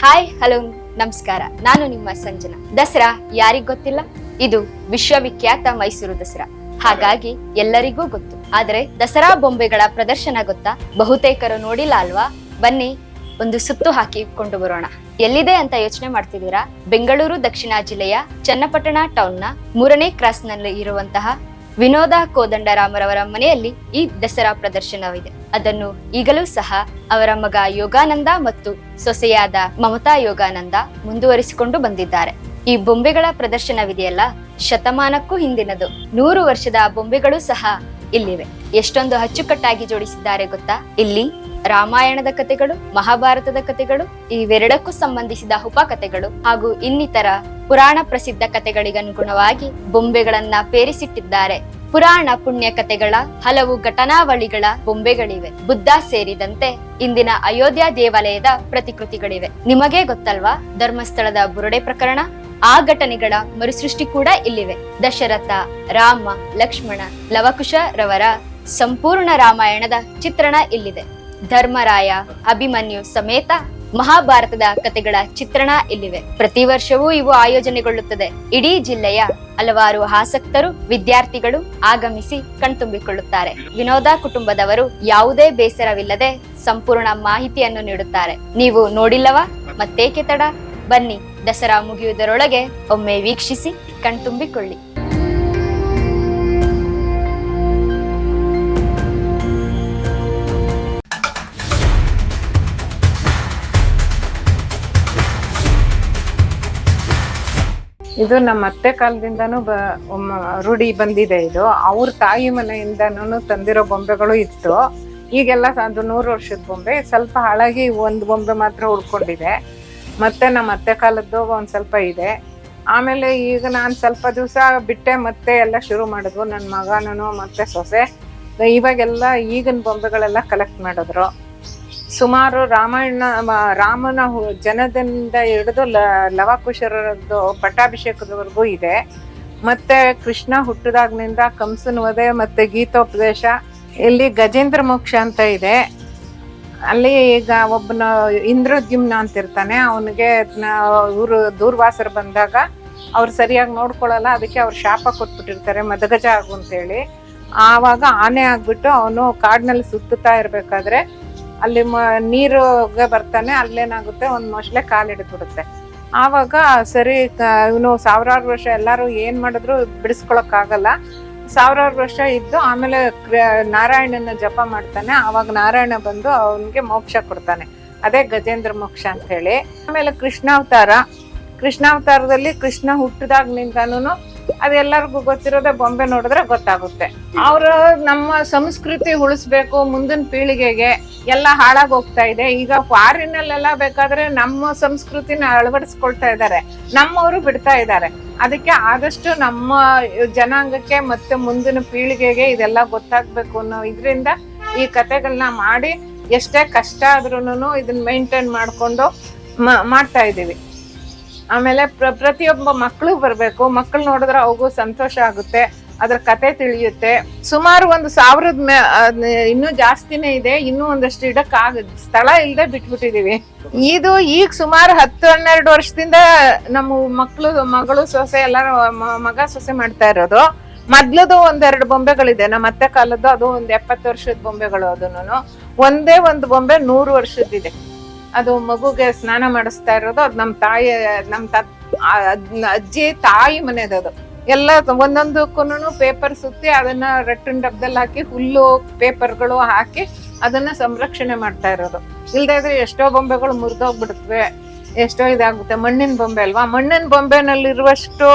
Hi, hello, ನಮಸ್ಕಾರ. ನಾನು ನಿಮ್ಮ ಸಂಜನಾ. ದಸರಾ ಯಾರಿಗ್ ಗೊತ್ತಿಲ್ಲ? ಇದು ವಿಶ್ವವಿಖ್ಯಾತ ಮೈಸೂರು ದಸರಾ. ಹಾಗಾಗಿ ಎಲ್ಲರಿಗೂ ಗೊತ್ತು. ಆದ್ರೆ ದಸರಾ ಬೊಂಬೆಗಳ ಪ್ರದರ್ಶನ ಗೊತ್ತಾ? ಬಹುತೇಕರು ನೋಡಿಲ್ಲ ಅಲ್ವಾ? ಬನ್ನಿ, ಒಂದು ಸುತ್ತು ಹಾಕಿಕೊಂಡು ಬರೋಣ. ಎಲ್ಲಿದೆ ಅಂತ ಯೋಚನೆ ಮಾಡ್ತಿದ್ದೀರಾ? ಬೆಂಗಳೂರು, ದಕ್ಷಿಣ ಜಿಲ್ಲೆಯ ಚನ್ನಪಟ್ಟಣ ಟೌನ್ನ ಮೂರನೇ ಕ್ರಾಸ್ನಲ್ಲಿ ಇರುವಂತಹ ವಿನೋದ ಕೋದಂಡರಾಮರವರ ಮನೆಯಲ್ಲಿ ಈ ದಸರಾ ಪ್ರದರ್ಶನವಿದೆ. ಅದನ್ನು ಈಗಲೂ ಸಹ ಅವರ ಮಗ ಯೋಗಾನಂದ ಮತ್ತು ಸೊಸೆಯಾದ ಮಮತಾ ಯೋಗಾನಂದ ಮುಂದುವರಿಸಿಕೊಂಡು ಬಂದಿದ್ದಾರೆ. ಈ ಬೊಂಬೆಗಳ ಪ್ರದರ್ಶನವಿದೆಯಲ್ಲ, ಶತಮಾನಕ್ಕೂ ಹಿಂದಿನದು. ನೂರು ವರ್ಷದ ಬೊಂಬೆಗಳು ಸಹ ಇಲ್ಲಿವೆ. ಎಷ್ಟೊಂದು ಅಚ್ಚುಕಟ್ಟಾಗಿ ಜೋಡಿಸಿದ್ದಾರೆ ಗೊತ್ತಾ? ಇಲ್ಲಿ ರಾಮಾಯಣದ ಕಥೆಗಳು ಮಹಾಭಾರತದ ಕಥೆಗಳು ಇವೆರಡಕ್ಕೂ ಸಂಬಂಧಿಸಿದ ಉಪಕಥೆಗಳು ಹಾಗೂ ಇನ್ನಿತರ ಪುರಾಣ ಪ್ರಸಿದ್ಧ ಕಥೆಗಳಿಗನುಗುಣವಾಗಿ ಬೊಂಬೆಗಳನ್ನ ಪೇರಿಸಿಟ್ಟಿದ್ದಾರೆ ಪುರಾಣ ಪುಣ್ಯ ಕಥೆಗಳ ಹಲವು ಘಟನಾವಳಿಗಳ ಬೊಂಬೆಗಳಿವೆ. ಬುದ್ಧ ಸೇರಿದಂತೆ ಇಂದಿನ ಅಯೋಧ್ಯ ದೇವಾಲಯದ ಪ್ರತಿಕೃತಿಗಳಿವೆ. ನಿಮಗೇ ಗೊತ್ತಲ್ವಾ, ಧರ್ಮಸ್ಥಳದ ಬುರುಡೆ ಪ್ರಕರಣ? ಆ ಘಟನೆಗಳ ಮರುಸೃಷ್ಟಿ ಕೂಡ ಇಲ್ಲಿವೆ. ದಶರಥ, ರಾಮ, ಲಕ್ಷ್ಮಣ, ಲವಕುಶ ರವರ ಸಂಪೂರ್ಣ ರಾಮಾಯಣದ ಚಿತ್ರಣ ಇಲ್ಲಿದೆ. ಧರ್ಮರಾಯ, ಅಭಿಮನ್ಯು ಸಮೇತ ಮಹಾಭಾರತದ ಕಥೆಗಳ ಚಿತ್ರಣ ಇಲ್ಲಿವೆ. ಪ್ರತಿ ವರ್ಷವೂ ಇವು ಆಯೋಜನೆಗೊಳ್ಳುತ್ತದೆ. ಇಡೀ ಜಿಲ್ಲೆಯ ಹಲವಾರು ಆಸಕ್ತರು, ವಿದ್ಯಾರ್ಥಿಗಳು ಆಗಮಿಸಿ ಕಣ್ತುಂಬಿಕೊಳ್ಳುತ್ತಾರೆ. ವಿನೋದ ಕುಟುಂಬದವರು ಯಾವುದೇ ಬೇಸರವಿಲ್ಲದೆ ಸಂಪೂರ್ಣ ಮಾಹಿತಿಯನ್ನು ನೀಡುತ್ತಾರೆ. ನೀವು ನೋಡಿಲ್ಲವಾ? ಮತ್ತೇಕೆ ತಡ? ಬನ್ನಿ, ದಸರಾ ಮುಗಿಯುವುದರೊಳಗೆ ಒಮ್ಮೆ ವೀಕ್ಷಿಸಿ ಕಣ್ತುಂಬಿಕೊಳ್ಳಿ. ಇದು ನಮ್ಮ ಅತ್ತೆ ಕಾಲದಿಂದನೂ ಬ ರೂಢಿ ಬಂದಿದೆ ಇದು. ಅವ್ರ ತಾಯಿ ಮನೆಯಿಂದನೂ ತಂದಿರೋ ಬೊಂಬೆಗಳು ಇತ್ತು. ಈಗೆಲ್ಲ ಅದು ನೂರು ವರ್ಷದ ಬೊಂಬೆ. ಸ್ವಲ್ಪ ಹಾಳಾಗಿ ಒಂದು ಬೊಂಬೆ ಮಾತ್ರ ಉಳ್ಕೊಂಡಿದೆ. ಮತ್ತೆ ನಮ್ಮ ಅತ್ತೆ ಕಾಲದ್ದು ಒಂದು ಸ್ವಲ್ಪ ಇದೆ. ಆಮೇಲೆ ಈಗ ನಾನು ಸ್ವಲ್ಪ ದಿವಸ ಬಿಟ್ಟೆ, ಮತ್ತೆ ಎಲ್ಲ ಶುರು ಮಾಡಿದ್ವು. ನನ್ನ ಮಗನೂ ಮತ್ತೆ ಸೊಸೆ. ಇವಾಗೆಲ್ಲ ಈಗಿನ ಬೊಂಬೆಗಳೆಲ್ಲ ಕಲೆಕ್ಟ್ ಮಾಡಿದ್ರು. ಸುಮಾರು ರಾಮಾಯಣ ರಾಮನ ಜನದಿಂದ ಹಿಡಿದು ಲ ಲವಕುಶರದ್ದು ಪಟ್ಟಾಭಿಷೇಕದವರೆಗೂ ಇದೆ. ಮತ್ತೆ ಕೃಷ್ಣ ಹುಟ್ಟಿದಾಗ್ನಿಂದ ಕಂಸನ ವಧೆ ಮತ್ತೆ ಗೀತೋಪದೇಶ, ಇಲ್ಲಿ ಗಜೇಂದ್ರ ಮೋಕ್ಷ ಅಂತ ಇದೆ. ಅಲ್ಲಿ ಈಗ ಒಬ್ಬನ ಇಂದ್ರದ್ಯುಮ್ನ ಅಂತ ಇರ್ತಾನೆ. ಅವನಿಗೆ ಇವರು ದೂರ್ವಾಸರು ಬಂದಾಗ ಅವ್ರು ಸರಿಯಾಗಿ ನೋಡ್ಕೊಳ್ಳಲ್ಲ ಅದಕ್ಕೆ ಅವ್ರು ಶಾಪ ಕೊಟ್ಬಿಟ್ಟಿರ್ತಾರೆ, ಮದಗಜ ಆಗು ಅಂತೇಳಿ ಆವಾಗ ಆನೆ ಆಗ್ಬಿಟ್ಟು ಅವನು ಕಾಡಿನಲ್ಲಿ ಸುತ್ತುತ್ತಾ ಇರ್ಬೇಕಾದ್ರೆ ಅಲ್ಲಿ ಮ ನೀರುಗೆ ಬರ್ತಾನೆ ಅಲ್ಲೇನಾಗುತ್ತೆ ಒಂದು ಮೊಸಳೆ ಕಾಲಿಡ್ಬಿಡುತ್ತೆ ಆವಾಗ ಸರಿ ಇವನು ಸಾವಿರಾರು ವರ್ಷ ಎಲ್ಲರೂ ಏನ್ ಮಾಡಿದ್ರು ಬಿಡಿಸ್ಕೊಳಕ್ಕಾಗಲ್ಲ ಸಾವಿರಾರು ವರ್ಷ ಇದ್ದು ಆಮೇಲೆ ನಾರಾಯಣನ ಜಪ ಮಾಡ್ತಾನೆ. ಆವಾಗ ನಾರಾಯಣ ಬಂದು ಅವನಿಗೆ ಮೋಕ್ಷ ಕೊಡ್ತಾನೆ. ಅದೇ ಗಜೇಂದ್ರ ಮೋಕ್ಷ ಅಂತ ಹೇಳಿ. ಆಮೇಲೆ ಕೃಷ್ಣಾವತಾರ. ಕೃಷ್ಣಾವತಾರದಲ್ಲಿ ಕೃಷ್ಣ ಹುಟ್ಟಿದಾಗ್ನಿಂದನೂ ಅದೆಲ್ಲರಿಗೂ ಗೊತ್ತಿರೋದೇ ಬೊಂಬೆ ನೋಡಿದ್ರೆ ಗೊತ್ತಾಗುತ್ತೆ. ಅವರು ನಮ್ಮ ಸಂಸ್ಕೃತಿ ಉಳಿಸ್ಬೇಕು ಮುಂದಿನ ಪೀಳಿಗೆಗೆ ಎಲ್ಲ ಹಾಳಾಗಿ ಹೋಗ್ತಾ ಇದೆ. ಈಗ ಫಾರಿನಲ್ಲೆಲ್ಲ ಬೇಕಾದ್ರೆ ನಮ್ಮ ಸಂಸ್ಕೃತಿನ ಅಳವಡಿಸ್ಕೊಳ್ತಾ ಇದ್ದಾರೆ. ನಮ್ಮವರು ಬಿಡ್ತಾ ಇದ್ದಾರೆ. ಅದಕ್ಕೆ ಆದಷ್ಟು ನಮ್ಮ ಜನಾಂಗಕ್ಕೆ ಮತ್ತೆ ಮುಂದಿನ ಪೀಳಿಗೆಗೆ ಇದೆಲ್ಲ ಗೊತ್ತಾಗ್ಬೇಕು ಅನ್ನೋ ಇದರಿಂದ ಈ ಕತೆಗಳನ್ನ ಮಾಡಿ ಎಷ್ಟೇ ಕಷ್ಟ ಆದ್ರೂನು ಇದನ್ನ ಮೇಂಟೈನ್ ಮಾಡ್ಕೊಂಡು ಮಾಡ್ತಾ ಇದೀವಿ ಆಮೇಲೆ ಪ್ರ ಪ್ರತಿಯೊಬ್ಬ ಮಕ್ಕಳು ಬರಬೇಕು. ಮಕ್ಕಳು ನೋಡಿದ್ರೆ ಅವಗೂ ಸಂತೋಷ ಆಗುತ್ತೆ. ಅದ್ರ ಕತೆ ತಿಳಿಯುತ್ತೆ. ಸುಮಾರು ಒಂದು ಸಾವಿರದ ಮೇ ಇನ್ನೂ ಜಾಸ್ತಿನೇ ಇದೆ. ಇನ್ನೂ ಒಂದಷ್ಟು ಇಡಕ್ ಆಗ ಸ್ಥಳ ಇಲ್ಲದೆ ಬಿಟ್ಬಿಟ್ಟಿದೀವಿ. ಇದು ಈಗ ಸುಮಾರು ಹತ್ತು, ಹನ್ನೆರಡು ವರ್ಷದಿಂದ ನಮ್ಮ ಮಕ್ಕಳು ಮಗಳು ಸೊಸೆ, ಎಲ್ಲರೂ ಮಗ ಸೊಸೆ ಮಾಡ್ತಾ ಇರೋದು. ಮೊದ್ಲದು ಒಂದೆರಡು ಬೊಂಬೆಗಳಿದೆ. ನಮ್ಮ ಅತ್ತೆ ಕಾಲದ್ದು ಅದು ಒಂದು ಎಪ್ಪತ್ತು ವರ್ಷದ ಬೊಂಬೆಗಳು ಅದನ್ನು. ಒಂದೇ ಒಂದು ಬೊಂಬೆ ನೂರು ವರ್ಷದ್ದಿದೆ. ಅದು ಮಗುಗೆ ಸ್ನಾನ ಮಾಡಿಸ್ತಾ ಇರೋದು, ಅದು ನಮ್ಮ ತಾಯಿ ನಮ್ಮ ತ ಅಜ್ಜಿ ತಾಯಿ ಮನೆದು ಅದು. ಎಲ್ಲ ಒಂದೊಂದಕ್ಕೂ ಪೇಪರ್ ಸುತ್ತಿ ಅದನ್ನ ರಟ್ಟಿನ ಡಬ್ಬದಲ್ಲಿ ಹಾಕಿ ಹುಲ್ಲು ಪೇಪರ್ಗಳು ಹಾಕಿ ಅದನ್ನ ಸಂರಕ್ಷಣೆ ಮಾಡ್ತಾ ಇರೋದು. ಇಲ್ದೇ ಇದ್ರೆ ಎಷ್ಟೋ ಬೊಂಬೆಗಳು ಮುರಿದೋಗ್ಬಿಡುತ್ತವೆ ಎಷ್ಟೋ ಇದಾಗುತ್ತೆ. ಮಣ್ಣಿನ ಬೊಂಬೆ ಅಲ್ವಾ? ಮಣ್ಣಿನ ಬೊಂಬೆನಲ್ಲಿರುವಷ್ಟು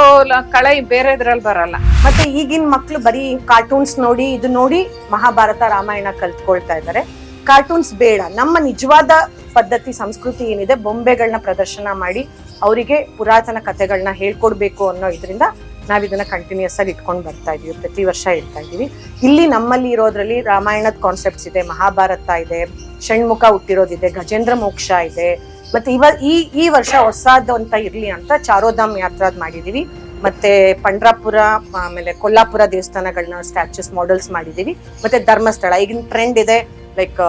ಕಳೆ ಬೇರೆದ್ರಲ್ಲಿ ಬರಲ್ಲ. ಮತ್ತೆ ಈಗಿನ ಮಕ್ಕಳು ಬರೀ ಕಾರ್ಟೂನ್ಸ್ ನೋಡಿ, ಇದು ನೋಡಿ ಮಹಾಭಾರತ ರಾಮಾಯಣ ಕಲ್ತ್ಕೊಳ್ತಾ ಇದ್ದಾರೆ ಕಾರ್ಟೂನ್ಸ್ ಬೇಡ. ನಮ್ಮ ನಿಜವಾದ ಪದ್ಧತಿ, ಸಂಸ್ಕೃತಿ ಏನಿದೆ ಬೊಂಬೆಗಳನ್ನ ಪ್ರದರ್ಶನ ಮಾಡಿ ಅವರಿಗೆ ಪುರಾತನ ಕಥೆಗಳನ್ನ ಹೇಳ್ಕೊಡ್ಬೇಕು ಅನ್ನೋ ಇದರಿಂದ ನಾವು ಇದನ್ನ ಕಂಟಿನ್ಯೂಸ್ ಆಗಿ ಇಟ್ಕೊಂಡು ಬರ್ತಾ ಇದೀವಿ, ಪ್ರತಿ ವರ್ಷ ಇಡ್ತಾ ಇದೀವಿ. ಇಲ್ಲಿ ನಮ್ಮಲ್ಲಿ ಇರೋದ್ರಲ್ಲಿ ರಾಮಾಯಣದ ಕಾನ್ಸೆಪ್ಟ್ಸ್ ಇದೆ, ಮಹಾಭಾರತ ಇದೆ, ಷಣ್ಮುಖ ಹುಟ್ಟಿರೋದಿದೆ, ಗಜೇಂದ್ರ ಮೋಕ್ಷ ಇದೆ, ಮತ್ತೆ ಇವ ಈ ಈ ವರ್ಷ ಹೊಸದು ಅಂತ ಇರ್ಲಿ ಅಂತ ಚಾರೋಧಾಮ್ ಯಾತ್ರಾ ಮಾಡಿದೀವಿ, ಮತ್ತೆ ಪಂಡ್ರಾಪುರ, ಆಮೇಲೆ ಕೊಲ್ಲಾಪುರ ದೇವಸ್ಥಾನಗಳನ್ನ ಸ್ಟ್ಯಾಚ್ಯೂಸ್ ಮಾಡೆಲ್ಸ್ ಮಾಡಿದೀವಿ, ಮತ್ತೆ ಧರ್ಮಸ್ಥಳ, ಈಗಿನ ಟ್ರೆಂಡ್ ಇದೆ ಲೈಕ್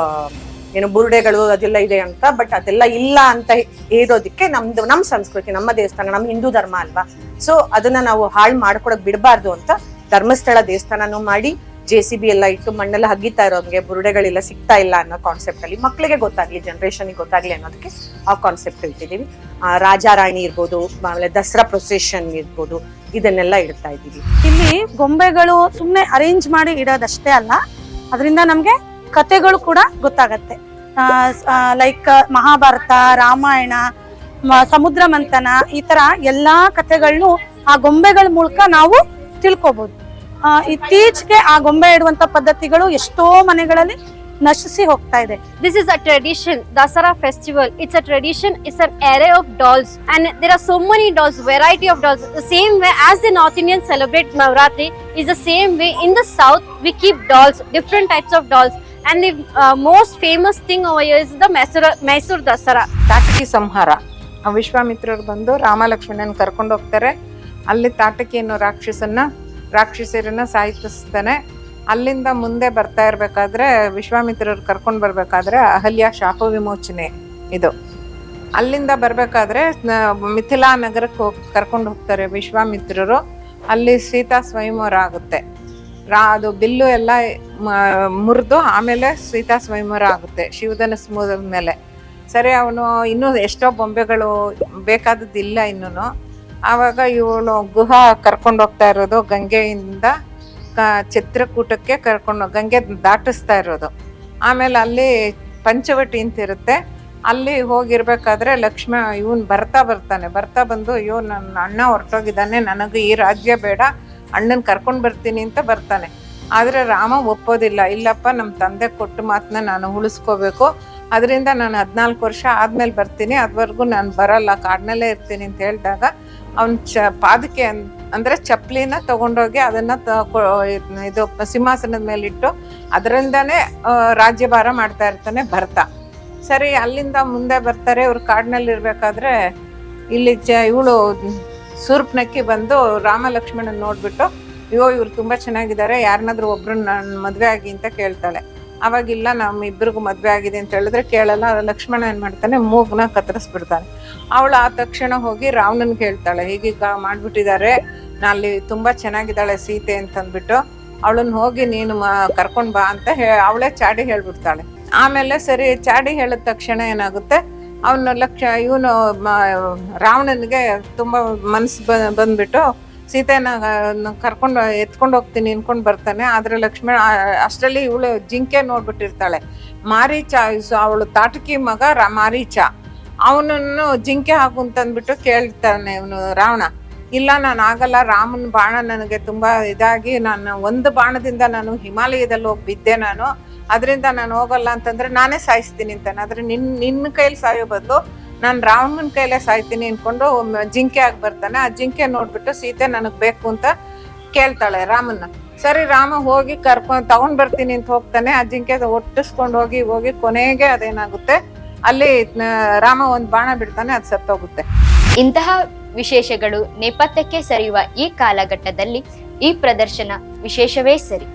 ಏನು ಬುರುಡೆಗಳು ಅದೆಲ್ಲ ಇದೆ ಅಂತ ಬಟ್ ಅದೆಲ್ಲ ಇಲ್ಲ ಅಂತ ಹೇಳೋದಕ್ಕೆ ನಮ್ದು ನಮ್ಮ ಸಂಸ್ಕೃತಿ, ನಮ್ಮ ದೇವಸ್ಥಾನ ನಮ್ಮ ಹಿಂದೂ ಧರ್ಮ ಅಲ್ವಾ? ಸೊ ಅದನ್ನ ನಾವು ಹಾಳು ಮಾಡ್ಕೊಡಕ್ ಬಿಡಬಾರ್ದು ಅಂತ ಧರ್ಮಸ್ಥಳ ದೇವಸ್ಥಾನನೂ ಮಾಡಿ ಜೆ ಸಿ ಬಿ ಎಲ್ಲ ಇಟ್ಟು ಮಣ್ಣೆಲ್ಲ ಹಗ್ಗಿತಾ ಇರೋಂಗೆ ಬುರುಡೆಗಳೆಲ್ಲ ಸಿಗ್ತಾ ಇಲ್ಲ ಅನ್ನೋ ಕಾನ್ಸೆಪ್ಟ್ ಅಲ್ಲಿ ಮಕ್ಕಳಿಗೆ ಗೊತ್ತಾಗ್ಲಿ ಜನರೇಷನ್ಗೆ ಗೊತ್ತಾಗ್ಲಿ ಅನ್ನೋದಕ್ಕೆ ಆ ಕಾನ್ಸೆಪ್ಟ್ ಇಟ್ಟಿದೀವಿ ರಾಜಾರಾಣಿ ರಾಜ ರಾಣಿ ಇರ್ಬೋದು, ಆಮೇಲೆ ದಸರಾ ಪ್ರೊಸೆಷನ್ ಇರ್ಬೋದು, ಇದನ್ನೆಲ್ಲ ಇಡ್ತಾ ಇದ್ದೀವಿ. ಇಲ್ಲಿ ಗೊಂಬೆಗಳು ಸುಮ್ಮನೆ ಅರೇಂಜ್ ಮಾಡಿ ಇಡೋದಷ್ಟೇ ಅಲ್ಲ, ಅದರಿಂದ ನಮ್ಗೆ ಕತೆಗಳು ಕೂಡ ಗೊತ್ತಾಗತ್ತೆ. ಲೈಕ್ ಮಹಾಭಾರತ ರಾಮಾಯಣ ಸಮುದ್ರ ಮಂಥನ ಈ ತರ ಎಲ್ಲಾ ಕತೆಗಳನ್ನು ಆ ಗೊಂಬೆಗಳ ಮೂಲಕ ನಾವು ತಿಳ್ಕೊಬಹುದು ಇತ್ತೀಚೆಗೆ ಆ ಗೊಂಬೆ ಇಡುವಂತ ಪದ್ಧತಿಗಳು ಎಷ್ಟೋ ಮನೆಗಳಲ್ಲಿ ನಶಿಸಿ ಹೋಗ್ತಾ ಇದೆ. This is a tradition Dasara festival it's a tradition it's an array of dolls and there are so many dolls variety of dolls same same way as the North celebrate Navratri, is the same way in the South, we keep dolls, different types of dolls. And the most most famous thing over the Mysore, Mysore Dasara. Tataki ಸಂಹಾರ ವಿಶ್ವಾಮಿತ್ರರು ಬಂದು ರಾಮ ಲಕ್ಷ್ಮಣನ ಕರ್ಕೊಂಡು ಹೋಗ್ತಾರೆ. ಅಲ್ಲಿ ತಾಟಕಿ ಅನ್ನೋ ರಾಕ್ಷಸನ್ನ ರಾಕ್ಷಸರನ್ನ ಸಾಯಿಸ್ತಾನೆ. ಅಲ್ಲಿಂದ ಮುಂದೆ ಬರ್ತಾ ಇರಬೇಕಾದ್ರೆ ವಿಶ್ವಾಮಿತ್ರರು ಕರ್ಕೊಂಡು ಬರಬೇಕಾದ್ರೆ ಅಹಲ್ಯ ಶಾಪ ವಿಮೋಚನೆ ಇದು. ಅಲ್ಲಿಂದ ಬರಬೇಕಾದ್ರೆ ಮಿಥಿಲಾ ನಗರಕ್ಕೆ ಹೋಗಿ ಕರ್ಕೊಂಡು ಹೋಗ್ತಾರೆ ವಿಶ್ವಾಮಿತ್ರರು. ಅಲ್ಲಿ ಸೀತಾ ಸ್ವಯಂವರ ಆಗುತ್ತೆ. ರಾ, ಅದು ಬಿಲ್ಲು ಎಲ್ಲ ಮುರಿದು ಆಮೇಲೆ ಸೀತಾ ಸ್ವಯಂವರ ಆಗುತ್ತೆ ಶಿವಧನಸ್ ಮುರಿದ ಮೇಲೆ. ಸರಿ, ಅವನು ಇನ್ನೂ ಎಷ್ಟೋ ಬೊಂಬೆಗಳು ಬೇಕಾದದ್ದು ಇಲ್ಲ ಇನ್ನೂ ಆವಾಗ ಇವಳು ಗುಹಾ ಕರ್ಕೊಂಡು ಹೋಗ್ತಾ ಇರೋದು, ಗಂಗೆಯಿಂದ ಚಿತ್ರಕೂಟಕ್ಕೆ ಕರ್ಕೊಂಡು ಗಂಗೆ ದಾಟಿಸ್ತಾ ಇರೋದು. ಆಮೇಲೆ ಅಲ್ಲಿ ಪಂಚವಟಿ ಅಂತಿರುತ್ತೆ ಅಲ್ಲಿ ಹೋಗಿರ್ಬೇಕಾದ್ರೆ ಲಕ್ಷ್ಮಣ ಇವನು ಬರ್ತಾ ಬರ್ತಾನೆ. ಬರ್ತಾ ಬಂದು, ಅಯ್ಯೋ, ನನ್ನ ಅಣ್ಣ ಹೊರಟೋಗಿದ್ದಾನೆ, ನನಗೆ ಈ ರಾಜ್ಯ ಬೇಡ. ಅಣ್ಣನ ಕರ್ಕೊಂಡು ಬರ್ತೀನಿ ಅಂತ ಬರ್ತಾನೆ. ಆದರೆ ರಾಮ ಒಪ್ಪೋದಿಲ್ಲ. ಇಲ್ಲಪ್ಪ ನಮ್ಮ ತಂದೆ ಕೊಟ್ಟು ಮಾತನ್ನ ನಾನು ಉಳಿಸ್ಕೋಬೇಕು. ಅದರಿಂದ ನಾನು ಹದಿನಾಲ್ಕು ವರ್ಷ ಆದ್ಮೇಲೆ ಬರ್ತೀನಿ. ಅದುವರೆಗೂ ನಾನು ಬರಲ್ಲ. ಕಾಡಿನಲ್ಲೇ ಇರ್ತೀನಿ ಅಂತ ಹೇಳಿದಾಗ ಅವನ ಚ, ಪಾದಕ್ಕೆ ಅಂದರೆ ಚಪ್ಪಲಿನ ತಗೊಂಡೋಗಿ ಅದನ್ನ ಇದು ಸಿಂಹಾಸನದ ಮೇಲಿಟ್ಟು ಅದರಿಂದನೇ ರಾಜ್ಯಭಾರ ಮಾಡ್ತಾ ಇರ್ತಾನೆ ಭರತ. ಸರಿ, ಅಲ್ಲಿಂದ ಮುಂದೆ ಬರ್ತಾರೆ. ಇವ್ರು ಕಾಡಿನಲ್ಲಿ ಇರ್ಬೇಕಾದ್ರೆ ಇಲ್ಲಿ ಚ ಇವಳು ಸೂರ್ಪ್ನಕ್ಕಿ ಬಂದು ರಾಮ ಲಕ್ಷ್ಮಣನ್ ನೋಡ್ಬಿಟ್ಟು, ಅಯ್ಯೋ, ಇವ್ರು ತುಂಬಾ ಚೆನ್ನಾಗಿದ್ದಾರೆ ಯಾರನ್ನಾದ್ರೂ ಒಬ್ರು ನನ್ನ ಮದ್ವೆ ಆಗಿ ಅಂತ ಕೇಳ್ತಾಳೆ. ಅವಾಗಿಲ್ಲ ನಮ್ಮ ಇಬ್ಬರಿಗೂ ಮದ್ವೆ ಆಗಿದೆ ಅಂತ ಹೇಳಿದ್ರೆ ಕೇಳಲ್ಲ, ಲಕ್ಷ್ಮಣ ಏನ್ ಮಾಡ್ತಾನೆ, ಮೂಗ್ನ ಕತ್ತರಿಸ್ಬಿಡ್ತಾನೆ. ಅವಳು ಆ ತಕ್ಷಣ ಹೋಗಿ ರಾವಣನ್ ಹೇಳ್ತಾಳೆ ಹೀಗೀಗ ಮಾಡ್ಬಿಟ್ಟಿದ್ದಾರೆ ಅಲ್ಲಿ ತುಂಬಾ ಚೆನ್ನಾಗಿದ್ದಾಳೆ ಸೀತೆ ಅಂತ ಅಂದ್ಬಿಟ್ಟು ಅವಳನ್ನ ಹೋಗಿ ನೀನು ಕರ್ಕೊಂಡ್ ಬಾ ಅಂತ ಹೇ ಅವಳೇ ಚಾಡಿ ಹೇಳ್ಬಿಡ್ತಾಳೆ. ಆಮೇಲೆ ಸರಿ, ಚಾಡಿ ಹೇಳಿದ ತಕ್ಷಣ ಏನಾಗುತ್ತೆ ಅವನು ಲಕ್ಷ ಇವನು ರಾವಣನಿಗೆ ತುಂಬ ಮನಸ್ಸು ಬ, ಬಂದ್ಬಿಟ್ಟು ಸೀತೆನ ಕರ್ಕೊಂಡು ಎತ್ಕೊಂಡು ಹೋಗ್ತೀನಿ ಅನ್ಕೊಂಡು ಬರ್ತಾನೆ. ಆದರೆ ಲಕ್ಷ್ಮಣ ಅಷ್ಟರಲ್ಲಿ ಇವಳು ಜಿಂಕೆ ನೋಡ್ಬಿಟ್ಟಿರ್ತಾಳೆ. ಮಾರೀಚ ಅವಳು ತಾಟಕಿ ಮಗ ರ, ಮಾರೀಚ. ಅವನನ್ನು ಜಿಂಕೆ ಹಾಕು ಅಂತಂದ್ಬಿಟ್ಟು ಕೇಳ್ತಾನೆ ಇವನು ರಾವಣ. ಇಲ್ಲ, ನಾನು ಆಗಲ್ಲ, ರಾಮನ ಬಾಣ ನನಗೆ ತುಂಬ ಇದಾಗಿ, ನಾನು ಒಂದು ಬಾಣದಿಂದ ನಾನು ಹಿಮಾಲಯದಲ್ಲಿ ಹೋಗಿ ಬಿದ್ದೆ ನಾನು. ಅದರಿಂದ ನಾನು ಹೋಗಲ್ಲ ಅಂತಂದ್ರೆ ನಾನೇ ಸಾಯಿಸ್ತೀನಿ ಅಂತಾನೆ. ಆದ್ರೆ ನಿನ್ ನಿನ್ನ ಕೈಲಿ ಸಾಯೋ ಬದಲು ನಾನು ರಾವಣನ ಕೈಲೇ ಸಾಯ್ತೀನಿ ಅನ್ಕೊಂಡು ಜಿಂಕೆ ಆಗಿ ಬರ್ತಾನೆ. ಆ ಜಿಂಕೆ ನೋಡ್ಬಿಟ್ಟು ಸೀತೆ ನನಗೆ ಬೇಕು ಅಂತ ಕೇಳ್ತಾಳೆ ರಾಮನ್ನ. ಸರಿ ರಾಮ ಹೋಗಿ ಕರ್ಕೊಂಡು ತಗೊಂಡ್ ಬರ್ತೀನಿ ಅಂತ ಹೋಗ್ತಾನೆ. ಆ ಜಿಂಕೆ ಒಟ್ಟಿಸ್ಕೊಂಡು ಹೋಗಿ ಹೋಗಿ ಕೊನೆಗೆ ಅದೇನಾಗುತ್ತೆ? ಅಲ್ಲಿ ರಾಮ ಒಂದು ಬಾಣ ಬಿಡ್ತಾನೆ, ಅದು ಸತ್ತೋಗುತ್ತೆ. ಇಂತಹ ವಿಶೇಷಗಳು ನೇಪಥ್ಯಕ್ಕೆ ಸರಿಯುವ ಈ ಕಾಲಘಟ್ಟದಲ್ಲಿ ಈ ಪ್ರದರ್ಶನ ವಿಶೇಷವೇ ಸರಿ.